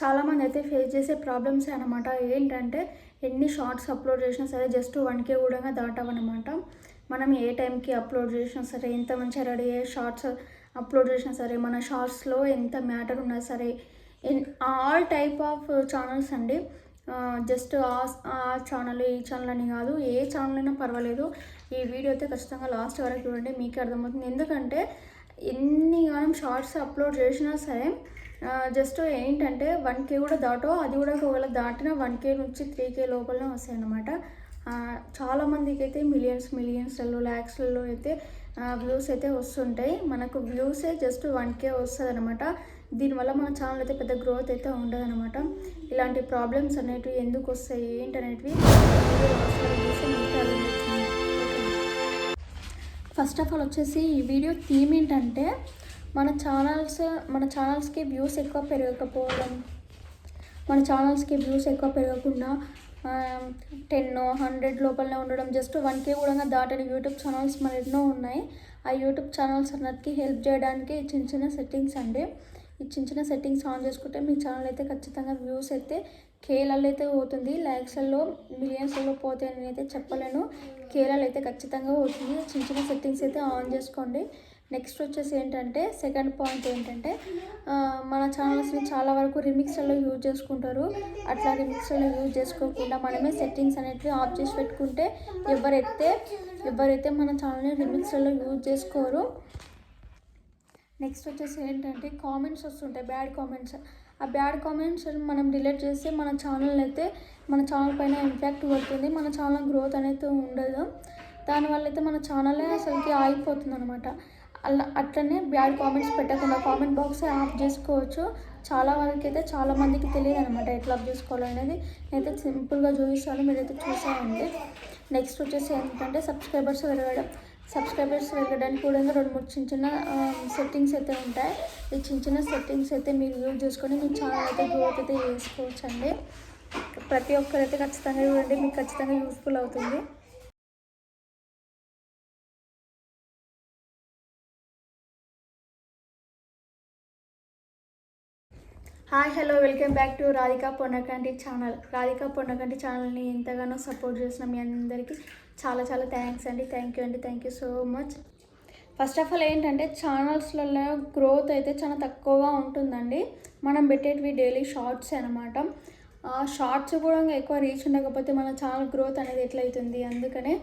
చాలామంది అయితే ఫేస్ చేసే ప్రాబ్లమ్స్ అనమాట ఏంటంటే ఎన్ని షార్ట్స్ అప్లోడ్ చేసినా సరే జస్ట్ వన్ కే కూడా దాటవన్నమాట. మనం ఏ టైంకి అప్లోడ్ చేసినా సరే ఎంత మంచిగా రెడీ అయ్యే షార్ట్స్ అప్లోడ్ చేసినా సరే మన షార్ట్స్లో ఎంత మ్యాటర్ ఉన్నా సరే in all type of channels అండి. జస్ట్ ఆ ఛానల్ ఈ ఛానల్ అని కాదు ఏ ఛానల్ అయినా పర్వాలేదు. ఈ వీడియో అయితే ఖచ్చితంగా లాస్ట్ వరకు చూడండి మీకే అర్థమవుతుంది. ఎందుకంటే ఎన్ని గానం షార్ట్స్ అప్లోడ్ చేసినా సరే జస్ట్ ఏంటంటే వన్ కే కూడా దాటో అది కూడా ఒకవేళ దాటిన వన్ కే నుంచి త్రీ కే లోపలనే వస్తాయి అన్నమాట. చాలామందికి అయితే మిలియన్స్ మిలియన్స్లలో ల్యాక్స్లలో అయితే వ్యూస్ అయితే వస్తుంటాయి. మనకు వ్యూసే జస్ట్ వన్ కే వస్తుంది అనమాట దీనివల్ల మన ఛానల్ అయితే పెద్ద గ్రోత్ అయితే ఉండదు అనమాట ఇలాంటి ప్రాబ్లమ్స్ అనేటివి ఎందుకు వస్తాయి ఏంటి అనేటివి ఫస్ట్ ఆఫ్ ఆల్ వచ్చేసి ఈ వీడియో థీమ్ ఏంటంటే మన ఛానల్స్ మన ఛానల్స్కి వ్యూస్ ఎక్కువ పెరగకపోవడం మన ఛానల్స్కి వ్యూస్ ఎక్కువ పెరగకుండా టెన్ హండ్రెడ్ లోపలనే ఉండడం జస్ట్ వన్ కే కూడా దాటని యూట్యూబ్ ఛానల్స్ మన ఎన్నో ఉన్నాయి. ఆ యూట్యూబ్ ఛానల్స్ అన్నటికి హెల్ప్ చేయడానికి చిన్న చిన్న సెట్టింగ్స్ అండి. ఈ చిన్న చిన్న సెట్టింగ్స్ ఆన్ చేసుకుంటే మీ ఛానల్ అయితే ఖచ్చితంగా వ్యూస్ అయితే కేలలో అయితే పోతుంది. ల్యాక్స్లలో మిలియన్స్లలో పోతే అని అయితే చెప్పలేను. కేలలో అయితే ఖచ్చితంగా పోతుంది. చిన్న చిన్న సెట్టింగ్స్ అయితే ఆన్ చేసుకోండి. నెక్స్ట్ వచ్చేసి ఏంటంటే సెకండ్ పాయింట్ ఏంటంటే మన ఛానల్స్ని చాలా వరకు రిమిక్స్లలో యూజ్ చేసుకుంటారు. అట్లా రిమిక్స్లలో యూజ్ చేసుకోకుండా మనమే సెట్టింగ్స్ అనేటివి ఆఫ్ చేసి పెట్టుకుంటే ఎవరైతే ఎవరైతే మన ఛానల్ని రిమిక్స్లలో యూజ్ చేసుకోరు. నెక్స్ట్ వచ్చేసి ఏంటంటే కామెంట్స్ వస్తుంటాయి బ్యాడ్ కామెంట్స్ ఆ బ్యాడ్ కామెంట్స్ మనం డిలీట్ చేస్తే మన ఛానల్ అయితే మన ఛానల్ పైన ఇంపాక్ట్ పడుతుంది మన ఛానల్ గ్రోత్ అనేది ఉండదు. దానివల్ల అయితే మన ఛానలే అసలుకి ఆగిపోతుంది అనమాట అలా అట్లనే బ్యాడ్ కామెంట్స్ పెట్టకుండా కామెంట్ బాక్స్ ఆఫ్ చేసుకోవచ్చు. చాలా వరకు అయితే చాలా మందికి తెలియదు అనమాట ఎట్లా ఆఫ్ చేసుకోవాలనేది నేనైతే సింపుల్గా చూపిస్తాను మీరైతే చూసేయండి. నెక్స్ట్ వచ్చేసి ఏంటంటే సబ్స్క్రైబర్స్ పెరగడం. సబ్స్క్రైబర్స్ పెరగడానికి కూడా రెండు మూడు చిన్న చిన్న సెట్టింగ్స్ అయితే ఉంటాయి. ఈ చిన్న చిన్న సెట్టింగ్స్ అయితే మీరు యూజ్ చేసుకొని మీ ఛానల్ అయితే గ్రోత్ అయితే చేసుకోవచ్చు అండి ప్రతి ఒక్కరైతే ఖచ్చితంగా చూడండి మీకు ఖచ్చితంగా యూస్ఫుల్ అవుతుంది. Hi hello welcome back to Radhika Ponnakanti channel. Radhika Ponnakanti ఛానల్ని ఎంతగానో సపోర్ట్ చేసిన మీ అందరికీ చాలా చాలా థ్యాంక్స్ అండి. థ్యాంక్ యూ అండి. Thank you so much. First of all ఏంటంటే ఛానల్స్లలో గ్రోత్ అయితే చాలా తక్కువగా ఉంటుందండి. మనం పెట్టేటివి డైలీ షార్ట్స్ అనమాట ఆ షార్ట్స్ కూడా ఎక్కువ రీచ్ ఉండకపోతే మన ఛానల్ గ్రోత్ అనేది ఎట్లయితుంది? అందుకనే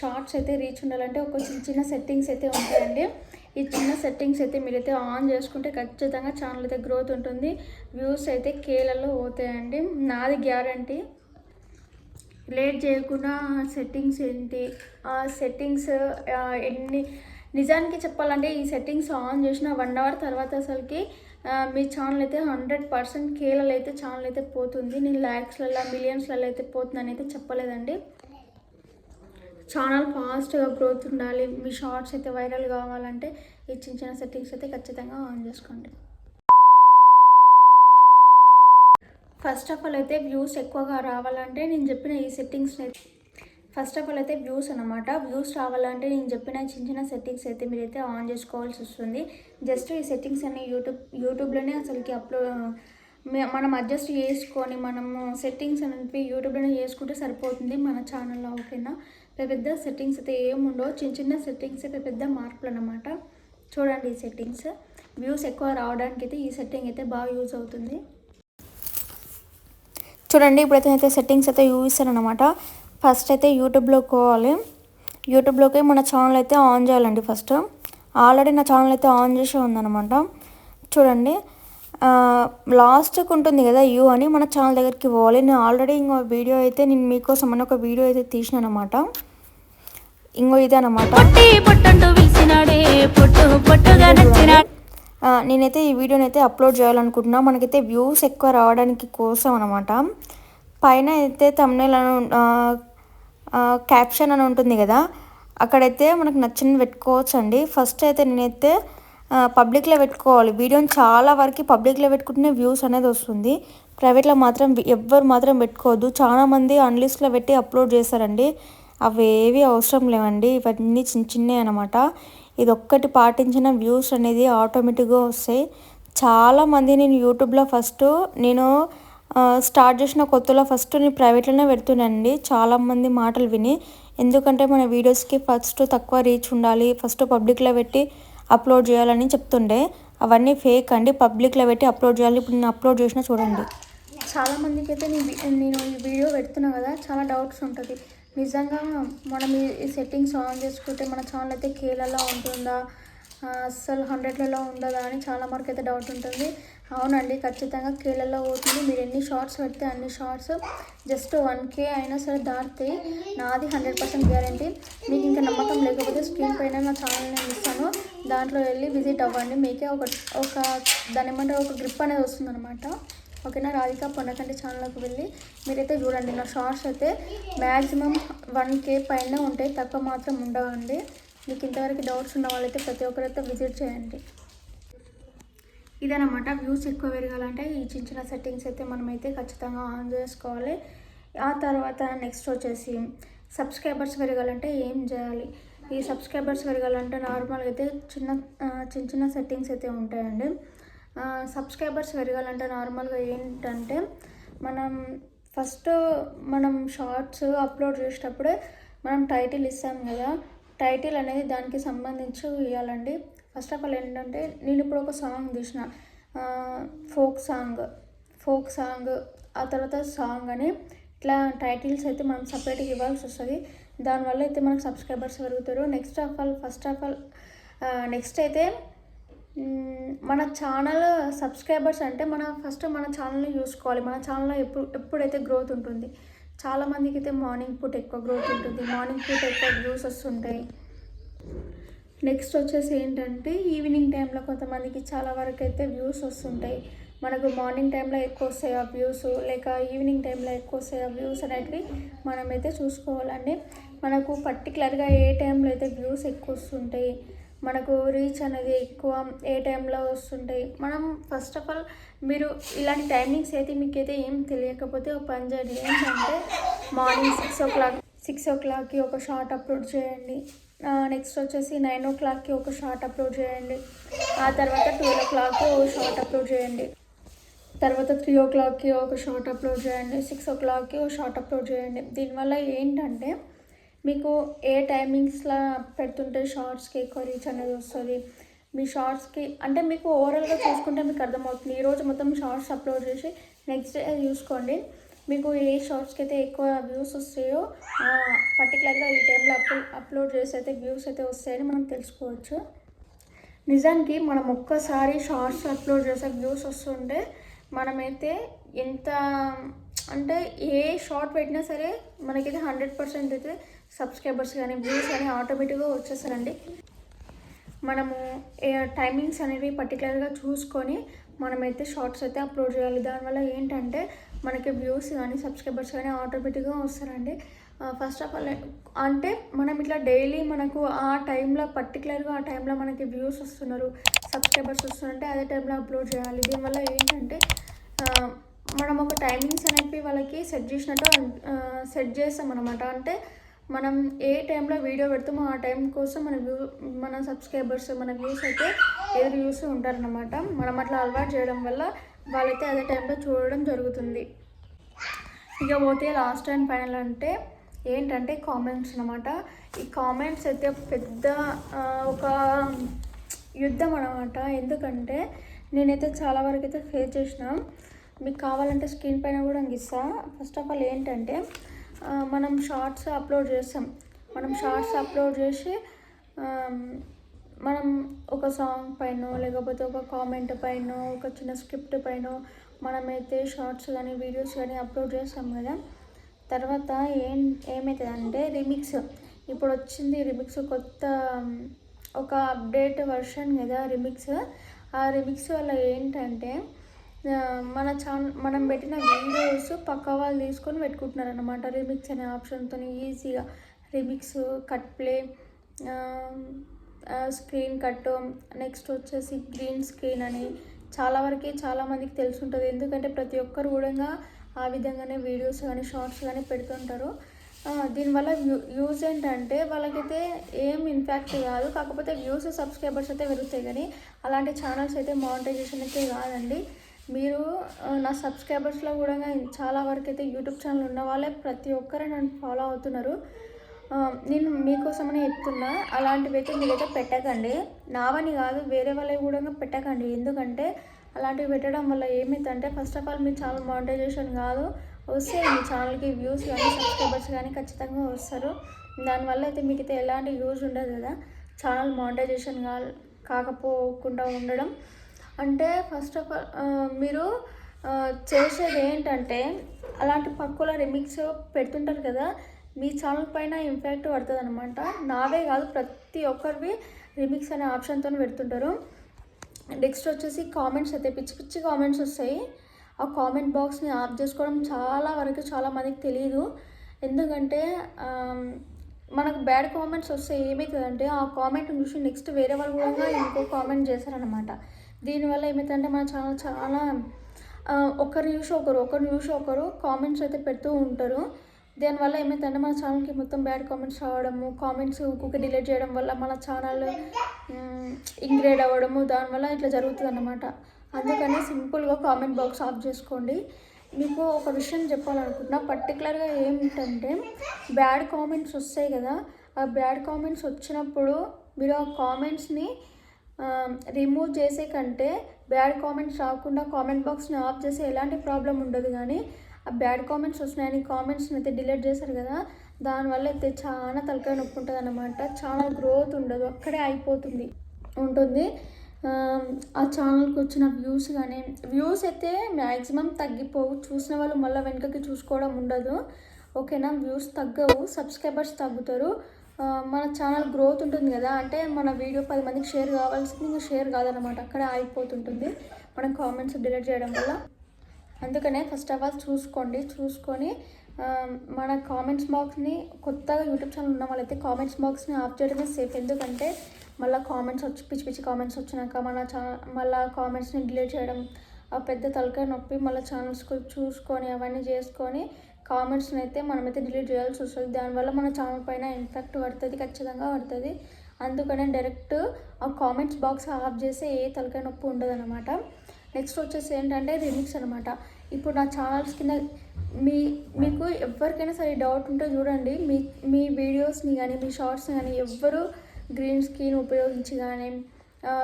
షార్ట్స్ అయితే రీచ్ ఉండాలంటే ఒక చిన్న చిన్న సెట్టింగ్స్ అయితే ఉంటాయండి. ఈ చిన్న సెట్టింగ్స్ అయితే మీరైతే ఆన్ చేసుకుంటే ఖచ్చితంగా ఛానల్ అయితే గ్రోత్ ఉంటుంది. వ్యూస్ అయితే కేలలో పోతాయండి. నాది గ్యారంటీ లేట్ చేయకుండా సెట్టింగ్స్ ఏంటి? ఆ సెట్టింగ్స్ ఎన్ని నిజానికి చెప్పాలంటే ఈ సెట్టింగ్స్ ఆన్ చేసిన వన్ అవర్ తర్వాత అసలుకి మీ ఛానల్ అయితే హండ్రెడ్ పర్సెంట్ కేలలో అయితే ఛానల్ అయితే పోతుంది. నేను ల్యాక్స్లలో మిలియన్స్లలో అయితే పోతుందని అయితే చెప్పలేదండి. ఛానల్ ఫాస్ట్గా గ్రోత్ ఉండాలి. మీ షార్ట్స్ అయితే వైరల్ కావాలంటే ఈ చిన్న చిన్న సెట్టింగ్స్ అయితే ఖచ్చితంగా ఆన్ చేసుకోండి. ఫస్ట్ ఆఫ్ ఆల్ అయితే వ్యూస్ ఎక్కువగా రావాలంటే నేను చెప్పిన ఈ సెట్టింగ్స్ని ఫస్ట్ ఆఫ్ ఆల్ అయితే వ్యూస్ అనమాట వ్యూస్ రావాలంటే నేను చెప్పిన చిన్న చిన్న సెట్టింగ్స్ అయితే మీరైతే ఆన్ చేసుకోవాల్సి వస్తుంది. జస్ట్ ఈ సెట్టింగ్స్ అన్ని యూట్యూబ్ యూట్యూబ్లోనే అసలుకి అప్లోడ్ మనం అడ్జస్ట్ చేసుకొని మనము సెట్టింగ్స్ అనేవి యూట్యూబ్లోనే చేసుకుంటే సరిపోతుంది మన ఛానల్లో ఓకేనా? పెద్ద పెద్ద సెట్టింగ్స్ అయితే ఏముండవు. చిన్న చిన్న సెట్టింగ్స్ పెద్ద పెద్ద మార్పులు అనమాట చూడండి ఈ సెట్టింగ్స్ వ్యూస్ ఎక్కువ రావడానికి అయితే ఈ సెట్టింగ్ అయితే బాగా యూజ్ అవుతుంది. చూడండి ఇప్పుడైతే అయితే సెట్టింగ్స్ అయితే యూజ్ అనమాట ఫస్ట్ అయితే యూట్యూబ్లో పోవాలి. యూట్యూబ్లోకి మన ఛానల్ అయితే ఆన్ చేయాలండి ఫస్ట్ ఆల్రెడీ నా ఛానల్ అయితే ఆన్ చేసి ఉందన్నమాట. చూడండి. లాస్ట్కి ఉంటుంది కదా యూ అని మన ఛానల్ దగ్గరికి పోవాలి. నేను ఆల్రెడీ ఇంకో వీడియో అయితే నేను మీకోసం అని ఒక వీడియో అయితే తీసిన అనమాట ఇంకో ఇదే అనమాట నేనైతే ఈ వీడియోని అయితే అప్లోడ్ చేయాలనుకుంటున్నా. మనకైతే వ్యూస్ ఎక్కువ రావడానికి కోసం అనమాట పైన అయితే తమ్నేల్ అని క్యాప్షన్ అని ఉంటుంది కదా అక్కడైతే మనకు నచ్చింది పెట్టుకోవచ్చు అండి ఫస్ట్ అయితే నేనైతే పబ్లిక్లో పెట్టుకోవాలి. వీడియోని చాలా వరకు పబ్లిక్లో పెట్టుకుంటేనే వ్యూస్ అనేది వస్తుంది. ప్రైవేట్లో మాత్రం ఎవ్వరు మాత్రం పెట్టుకోవద్దు. చాలామంది అన్లిస్ట్లో పెట్టి అప్లోడ్ చేస్తారండి. అవేవి అవసరం లేవండి. ఇవన్నీ చిన్న చిన్నవి అనమాట ఇది ఒక్కటి పాటించిన వ్యూస్ అనేది ఆటోమేటిక్గా వస్తాయి. చాలామంది నేను యూట్యూబ్లో ఫస్ట్ నేను స్టార్ట్ చేసిన కొత్తలో ఫస్ట్ నేను ప్రైవేట్లోనే పెడుతున్నానండి చాలామంది మాటలు విని. ఎందుకంటే మన వీడియోస్కి ఫస్ట్ తక్కువ రీచ్ ఉండాలి. ఫస్ట్ పబ్లిక్లో పెట్టి అప్లోడ్ చేయాలని చెప్తుండే. అవన్నీ ఫేక్ అండి. పబ్లిక్లో పెట్టి అప్లోడ్ చేయాలి. ఇప్పుడు నేను అప్లోడ్ చేసినా చూడండి. చాలా మందికి అయితే నేను నేను ఈ వీడియో పెడుతున్నా కదా. చాలా డౌట్స్ ఉంటుంది. నిజంగా మనం ఈ- సెట్టింగ్స్ ఆన్ చేసుకుంటే మన ఛానల్ అయితే కేలలో ఉంటుందా? అసలు అస్సలు హండ్రెడ్లలో ఉండదా అని చాలా వరకు అయితే డౌట్ ఉంటుంది. అవునండి ఖచ్చితంగా కేలలో పోతుంది. మీరు ఎన్ని షార్ట్స్ పెడితే అన్ని షార్ట్స్ జస్ట్ వన్ కే అయినా సరే దాటితే నాది హండ్రెడ్ పర్సెంట్ గ్యారంటీ మీకు ఇంకా నమ్మకం లేకపోతే స్క్రీన్ పైన నా ఛానల్ నేను ఇస్తాను. దాంట్లో వెళ్ళి విజిట్ అవ్వండి. మీకే ఒక ఒక దాని ఏమంటే ఒక గ్రిప్ అనేది వస్తుందన్నమాట. ఓకేనా? రాధిక పొన్నకంటి ఛానల్కి వెళ్ళి మీరైతే చూడండి. నా షార్ట్స్ అయితే మ్యాక్సిమం వన్ కే పైన ఉంటాయి. తక్కువ మాత్రం ఉండవండి. మీకు ఇంతవరకు డౌట్స్ ఉన్న వాళ్ళైతే ప్రతి ఒక్కరైతే విజిట్ చేయండి. ఇదనమాట వ్యూస్ ఎక్కువ పెరగాలంటే ఈ చిన్న చిన్న సెట్టింగ్స్ అయితే మనమైతే ఖచ్చితంగా ఆన్ చేసుకోవాలి. ఆ తర్వాత నెక్స్ట్ వచ్చేసి సబ్స్క్రైబర్స్ పెరగాలంటే ఏం చేయాలి? ఈ సబ్స్క్రైబర్స్ పెరగాలంటే నార్మల్గా అయితే చిన్న చిన్న చిన్న సెట్టింగ్స్ అయితే ఉంటాయండి. సబ్స్క్రైబర్స్ పెరగాలంటే నార్మల్గా ఏంటంటే మనం ఫస్ట్ మనం షార్ట్స్ అప్లోడ్ చేసేటప్పుడే మనం టైటిల్ ఇస్తాం కదా. టైటిల్ అనేది దానికి సంబంధించి ఇవ్వాలండి ఫస్ట్ ఆఫ్ ఆల్ ఏంటంటే నేను ఇప్పుడు ఒక సాంగ్ తీసిన. ఫోక్ సాంగ్ ఫోక్ సాంగ్ ఆ తర్వాత సాంగ్ అని ఇట్లా టైటిల్స్ అయితే మనం సపరేట్గా ఇవ్వాల్సి వస్తుంది. దానివల్ల అయితే మనకు సబ్స్క్రైబర్స్ పెరుగుతారు. Next of all first of all next అయితే మన ఛానల్ సబ్స్క్రైబర్స్ అంటే మన ఫస్ట్ మన ఛానల్ని చూసుకోవాలి మన ఛానల్లో ఎప్పుడు ఎప్పుడైతే గ్రోత్ ఉంటుంది చాలామందికి అయితే మార్నింగ్ పూట ఎక్కువ గ్రోత్ ఉంటుంది. మార్నింగ్ పూట ఎక్కువ వ్యూస్ వస్తుంటాయి నెక్స్ట్ వచ్చేసి ఏంటంటే ఈవినింగ్ టైంలో కొంతమందికి చాలా వరకు అయితే వ్యూస్ వస్తుంటాయి. మనకు మార్నింగ్ టైంలో ఎక్కువ వస్తాయి ఆ వ్యూస్ లేక ఈవినింగ్ టైంలో ఎక్కువ వస్తాయి ఆ వ్యూస్ అనేటివి మనమైతే చూసుకోవాలండి. మనకు పర్టికులర్గా ఏ టైంలో అయితే వ్యూస్ ఎక్కువ వస్తుంటాయి మనకు రీచ్ అనేది ఎక్కువ ఏ టైంలో వస్తుంటాయి మనం ఫస్ట్ ఆఫ్ ఆల్ మీరు ఇలాంటి టైమింగ్స్ అయితే మీకైతే ఏం తెలియకపోతే ఒక పని చేయండి. ఏంటంటే morning six o'clock six ఓ క్లాక్కి ఒక షార్ట్ అప్లోడ్ చేయండి. నెక్స్ట్ వచ్చేసి నైన్ ఓ క్లాక్కి ఒక షార్ట్ అప్లోడ్ చేయండి. ఆ తర్వాత ట్వెల్వ్ ఓ క్లాక్కి ఒక షార్ట్ అప్లోడ్ చేయండి. తర్వాత త్రీ ఓ క్లాక్కి ఒక షార్ట్ అప్లోడ్ చేయండి. సిక్స్ ఓ క్లాక్కి ఒక షార్ట్ అప్లోడ్ చేయండి. దీనివల్ల ఏంటంటే మీకు ఏ టైమింగ్స్లో పెడుతుంటే షార్ట్స్కి ఎక్కువ రీచ్ అనేది వస్తుంది? మీ షార్ట్స్కి అంటే మీకు ఓవరాల్గా చూసుకుంటే మీకు అర్థమవుతుంది. ఈరోజు మొత్తం షార్ట్స్ అప్లోడ్ చేసి నెక్స్ట్ డే చూసుకోండి. మీకు ఏ షార్ట్స్కి అయితే ఎక్కువ వ్యూస్ వస్తాయో పర్టికులర్గా ఈ టైంలో అప్లో అప్లోడ్ చేసి అయితే వ్యూస్ అయితే వస్తాయని మనం తెలుసుకోవచ్చు. నిజానికి మనం ఒక్కసారి షార్ట్స్ అప్లోడ్ చేసే వ్యూస్ వస్తుంటే మనమైతే ఎంత అంటే ఏ షార్ట్ పెట్టినా సరే మనకైతే హండ్రెడ్ పర్సెంట్ అయితే సబ్స్క్రైబర్స్ కానీ వ్యూస్ కానీ ఆటోమేటిక్గా వచ్చేస్తారండి. మనము టైమింగ్స్ అనేవి పర్టికులర్గా చూసుకొని మనమైతే షార్ట్స్ అయితే అప్లోడ్ చేయాలి. దానివల్ల ఏంటంటే మనకి వ్యూస్ కానీ సబ్స్క్రైబర్స్ కానీ ఆటోమేటిక్గా వస్తారండి. ఫస్ట్ ఆఫ్ ఆల్ అంటే మనం ఇట్లా డైలీ మనకు ఆ టైంలో పర్టికులర్గా ఆ టైంలో మనకి వ్యూస్ వస్తున్నారు సబ్స్క్రైబర్స్ వస్తున్నారంటే అదే టైంలో అప్లోడ్ చేయాలి. దీనివల్ల ఏంటంటే మనం ఒక టైమింగ్స్ అనేవి వాళ్ళకి సెట్ చేసినట్టు సెట్ చేస్తాం అనమాట అంటే మనం ఏ టైంలో వీడియో పెడతామో ఆ టైం కోసం మన వ్యూ మన సబ్స్క్రైబర్స్ మన వ్యూస్ అయితే ఎదురు చూస్తూ ఉంటారనమాట మనం అట్లా అలవాటు చేయడం వల్ల వాళ్ళైతే అదే టైంలో చూడడం జరుగుతుంది. ఇక పోతే లాస్ట్ అండ్ ఫైనల్ అంటే ఏంటంటే కామెంట్స్ అనమాట ఈ కామెంట్స్ అయితే పెద్ద ఒక యుద్ధం అనమాట ఎందుకంటే నేనైతే చాలా వరకు అయితే ఫేస్ చేసిన. మీకు కావాలంటే స్క్రీన్ పైన కూడా నాకు ఫస్ట్ ఆఫ్ ఆల్ ఏంటంటే మనం షార్ట్స్ అప్లోడ్ చేస్తాం. మనం షార్ట్స్ అప్లోడ్ చేసి మనం ఒక సాంగ్ పైన లేకపోతే ఒక కామెంట్ పైన ఒక చిన్న స్క్రిప్ట్ పైన మనమైతే షార్ట్స్ కానీ వీడియోస్ కానీ అప్లోడ్ చేస్తాం కదా. తర్వాత ఏం ఏమవుతుందంటే రిమిక్స్. ఇప్పుడు వచ్చింది రిమిక్స్ కొత్త ఒక అప్డేట్ వర్షన్ కదా రిమిక్స్. ఆ రిమిక్స్ వల్ల ఏంటంటే మన ఛాన్ మనం పెట్టిన వీడియోస్ పక్క వాళ్ళు తీసుకొని పెట్టుకుంటున్నారు అనమాట రిమిక్స్ అనే ఆప్షన్తో ఈజీగా remix cut play screen cut next వచ్చేసి గ్రీన్ స్క్రీన్ అని చాలా వరకే చాలామందికి తెలుసుంటుంది. ఎందుకంటే ప్రతి ఒక్కరు కూడా ఆ విధంగానే వీడియోస్ కానీ షార్ట్స్ కానీ పెడుతుంటారు. దీనివల్ల యూ యూజ్ ఏంటంటే వాళ్ళకైతే ఏం ఇన్ఫాక్ట్ కాదు. కాకపోతే వ్యూస్ సబ్స్క్రైబర్స్ అయితే పెరుగుతాయి కానీ అలాంటి ఛానల్స్ అయితే మానిటైజేషన్ అయితే కాదండి. మీరు నా సబ్స్క్రైబర్స్లో కూడా చాలా వరకు అయితే యూట్యూబ్ ఛానల్ ఉన్న వాళ్ళే ప్రతి ఒక్కరు నన్ను ఫాలో అవుతున్నారు. నేను మీకోసమనే చెప్తున్నా. అలాంటివి అయితే మీరైతే పెట్టకండి. నావని కాదు వేరే వాళ్ళవి కూడా పెట్టకండి. ఎందుకంటే అలాంటివి పెట్టడం వల్ల ఏమైందంటే ఫస్ట్ ఆఫ్ ఆల్ మీ ఛానల్ మానిటైజేషన్ కాదు వస్తే మీ ఛానల్కి వ్యూస్ కానీ సబ్స్క్రైబర్స్ కానీ ఖచ్చితంగా వస్తారు. దానివల్ల అయితే మీకు అయితే ఎలాంటి యూజ్ ఉండదు కదా. ఛానల్ మానిటైజేషన్ కా కాకపోకుండా ఉండడం. అంటే ఫస్ట్ ఆఫ్ ఆల్ మీరు చేసేది ఏంటంటే అలాంటి పక్కుల రిమిక్స్ పెడుతుంటారు కదా మీ ఛానల్ పైన ఇంపాక్ట్ పడుతుంది అనమాట నావే కాదు ప్రతి ఒక్కరివి రిమిక్స్ అనే ఆప్షన్తో పెడుతుంటారు. నెక్స్ట్ వచ్చేసి కామెంట్స్ అయితే పిచ్చి పిచ్చి కామెంట్స్ వస్తాయి. ఆ కామెంట్ బాక్స్ని ఆఫ్ చేసుకోవడం చాలా వరకు చాలా మందికి తెలియదు ఎందుకంటే మనకు బ్యాడ్ కామెంట్స్ వస్తే ఏమవుతుందంటే ఆ కామెంట్ చూసి నెక్స్ట్ వేరే వాళ్ళు కూడా ఇంకో కామెంట్ చేశారనమాట దీనివల్ల ఏమవుతుందంటే మన ఛానల్ చాలా ఒకరి చూసి ఒకరు ఒకరు చూసి ఒకరు కామెంట్స్ అయితే పెడుతూ ఉంటారు. దానివల్ల ఏమైందంటే మన ఛానల్కి మొత్తం బ్యాడ్ కామెంట్స్ రావడము కామెంట్స్ ఇంకొక డిలీట్ చేయడం వల్ల మన ఛానల్ ఇంగ్రేడ్ అవ్వడము దానివల్ల ఇట్లా జరుగుతుంది అన్నమాట. అందుకని సింపుల్గా కామెంట్ బాక్స్ ఆఫ్ చేసుకోండి. మీకు ఒక విషయం చెప్పాలనుకుంటున్నా పర్టికులర్గా ఏమిటంటే బ్యాడ్ కామెంట్స్ వస్తాయి కదా ఆ బ్యాడ్ కామెంట్స్ వచ్చినప్పుడు మీరు ఆ కామెంట్స్ని రిమూవ్ చేసే కంటే బ్యాడ్ కామెంట్స్ రాకుండా కామెంట్ బాక్స్ని ఆఫ్ చేసే ఎలాంటి ప్రాబ్లం ఉండదు కానీ ఆ బ్యాడ్ కామెంట్స్ వస్తున్నాయని కామెంట్స్ని అయితే డిలీట్ చేశారు కదా దానివల్ల అయితే చాలా తలకాయ నొప్పి ఉంటుంది అనమాట చాలా గ్రోత్ ఉండదు అక్కడే అయిపోతుంది ఉంటుంది. ఆ, ఛానల్కి వచ్చిన వ్యూస్ కానీ వ్యూస్ అయితే మ్యాక్సిమం తగ్గిపోవు. చూసిన వాళ్ళు మళ్ళీ వెనుకకి చూసుకోవడం ఉండదు. ఓకేనా? వ్యూస్ తగ్గవు సబ్స్క్రైబర్స్ తగ్గుతారు. మన ఛానల్ గ్రోత్ ఉంటుంది కదా అంటే మన వీడియో పది మందికి షేర్ కావాల్సింది ఇంకా షేర్ కాదనమాట అక్కడే ఆగిపోతుంటుంది. మనం కామెంట్స్ డిలీట్ చేయడం వల్ల. అందుకనే ఫస్ట్ ఆఫ్ ఆల్ చూసుకోండి చూసుకొని మన కామెంట్స్ బాక్స్ని కొత్తగా యూట్యూబ్ ఛానల్ ఉన్న వాళ్ళైతే కామెంట్స్ బాక్స్ని ఆఫ్ చేయడమే సేఫ్ ఎందుకంటే మళ్ళీ కామెంట్స్ వచ్చి పిచ్చి పిచ్చి కామెంట్స్ వచ్చినాక మన ఛా మళ్ళీ కామెంట్స్ని డిలీట్ చేయడం ఆ పెద్ద తలకాయ నొప్పి మళ్ళీ ఛానల్స్ చూసుకొని అవన్నీ చేసుకొని కామెంట్స్ని అయితే మనమైతే డిలీట్ చేయాల్సి వస్తుంది. దానివల్ల మన ఛానల్ పైన ఇంపాక్ట్ పడుతుంది ఖచ్చితంగా పడుతుంది. అందుకనే డైరెక్ట్ ఆ కామెంట్స్ బాక్స్ ఆఫ్ చేస్తే ఏ తలకాయ నొప్పి ఉండదు అనమాట నెక్స్ట్ వచ్చేసి ఏంటంటే రిమిక్స్ అనమాట ఇప్పుడు నా ఛానల్స్ కింద మీ మీకు ఎవరికైనా సరే డౌట్ ఉంటే చూడండి. మీ మీ వీడియోస్ని కానీ మీ షార్ట్స్ని కానీ ఎవ్వరు గ్రీన్ స్క్రీన్ ఉపయోగించి కానీ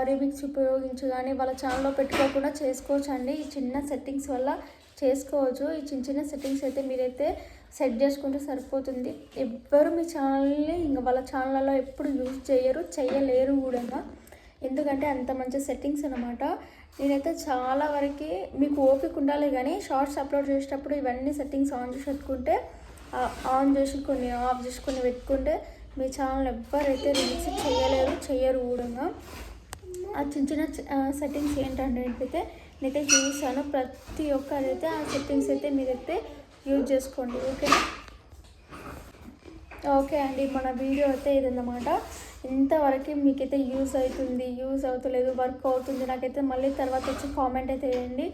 రిమిక్స్ ఉపయోగించి కానీ వాళ్ళ ఛానల్లో పెట్టుకోకుండా చేసుకోవచ్చు అండి ఈ చిన్న సెట్టింగ్స్ వల్ల చేసుకోవచ్చు. ఈ చిన్న చిన్న సెట్టింగ్స్ అయితే మీరైతే సెట్ చేసుకుంటే సరిపోతుంది. ఎవ్వరు మీ ఛానల్ని ఇంకా వాళ్ళ ఛానల్లో ఎప్పుడు యూజ్ చేయరు చేయలేరు కూడా. ఎందుకంటే అంత మంచి సెట్టింగ్స్ అనమాట నేనైతే చాలా వరకు మీకు ఓపిక ఉండాలి కానీ షార్ట్స్ అప్లోడ్ చేసేటప్పుడు ఇవన్నీ సెట్టింగ్స్ ఆన్ చేసి పెట్టుకుంటే ఆన్ చేసి కొన్ని ఆఫ్ చేసుకొని పెట్టుకుంటే మీ ఛానల్ ఎవ్వరైతే రిలీజ్ చేయలేరు చేయరు కూడా. ఆ చిన్న చిన్న సెట్టింగ్స్ ఏంటంటే అయితే నేనైతే చూసాను ప్రతి ఒక్కరైతే ఆ సెట్టింగ్స్ అయితే మీరైతే యూజ్ చేసుకోండి ఓకేనా ఓకే అండి మన వీడియో అయితే ఇదన్నమాట. ఇంతవరకు మీకైతే యూజ్ అవుతుంది యూజ్ అవుతలేదు వర్క్ అవుతుంది. నాకైతే మళ్ళీ తర్వాత వచ్చి కామెంట్ అయితే వేయండి.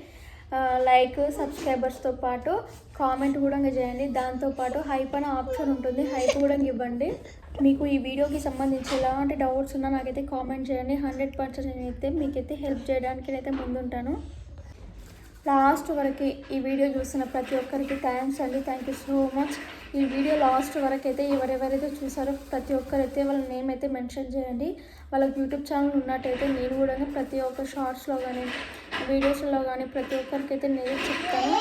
లైక్ సబ్స్క్రైబర్స్తో పాటు కామెంట్ కూడా చేయండి. దాంతోపాటు హైప్ అనే ఆప్షన్ ఉంటుంది. హైప్ కూడా ఇవ్వండి. మీకు ఈ వీడియోకి సంబంధించి ఎలాంటి డౌట్స్ ఉన్నా నాకైతే కామెంట్ చేయండి. హండ్రెడ్ పర్సెంట్ నేనైతే మీకైతే హెల్ప్ చేయడానికి అయితే ముందుంటాను. లాస్ట్ వరకు ఈ వీడియో చూసిన ప్రతి ఒక్కరికి థ్యాంక్స్ అండి. థ్యాంక్ యూ సో మచ్ ఈ వీడియో లాస్ట్ వరకు అయితే ఎవరెవరైతే చూసారో ప్రతి ఒక్కరైతే వాళ్ళ నేమ్ అయితే మెన్షన్ చేయండి. వాళ్ళకి యూట్యూబ్ ఛానల్ ఉన్నట్టయితే నేను కూడా ప్రతి ఒక్క షార్ట్స్లో కానీ వీడియోస్లో కానీ ప్రతి ఒక్కరికి అయితే నేను చెప్తాను.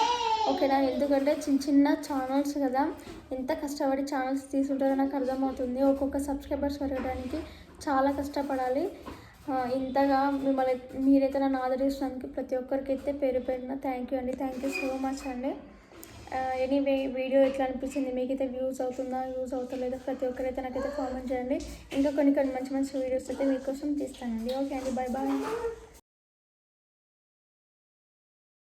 ఓకేనా? ఎందుకంటే చిన్న చిన్న ఛానల్స్ కదా ఎంత కష్టపడి ఛానల్స్ తీసుకుంటారో నాకు అర్థమవుతుంది. ఒక్కొక్క సబ్స్క్రైబర్స్ పెరగడానికి చాలా కష్టపడాలి. ఇంతగా మిమ్మల్ని మీరైతే నన్ను ఆదరిస్తున్నందుకు ప్రతి ఒక్కరికి అయితే పేరు పేరున థ్యాంక్ యూ అండి. థ్యాంక్ యూ సో మచ్ అండి. ఎనీవే వీడియో ఎట్లా అనిపించింది మీకైతే వ్యూస్ అవుతుందా? యూజ్ అవుతలేదా? ప్రతి ఒక్కరైతే నాకైతే కామెంట్ చేయండి. ఇంకా కొన్ని కొన్ని మంచి మంచి వీడియోస్ అయితే మీకోసం తీస్తానండి. ఓకే అండి బాయ్ బాయ్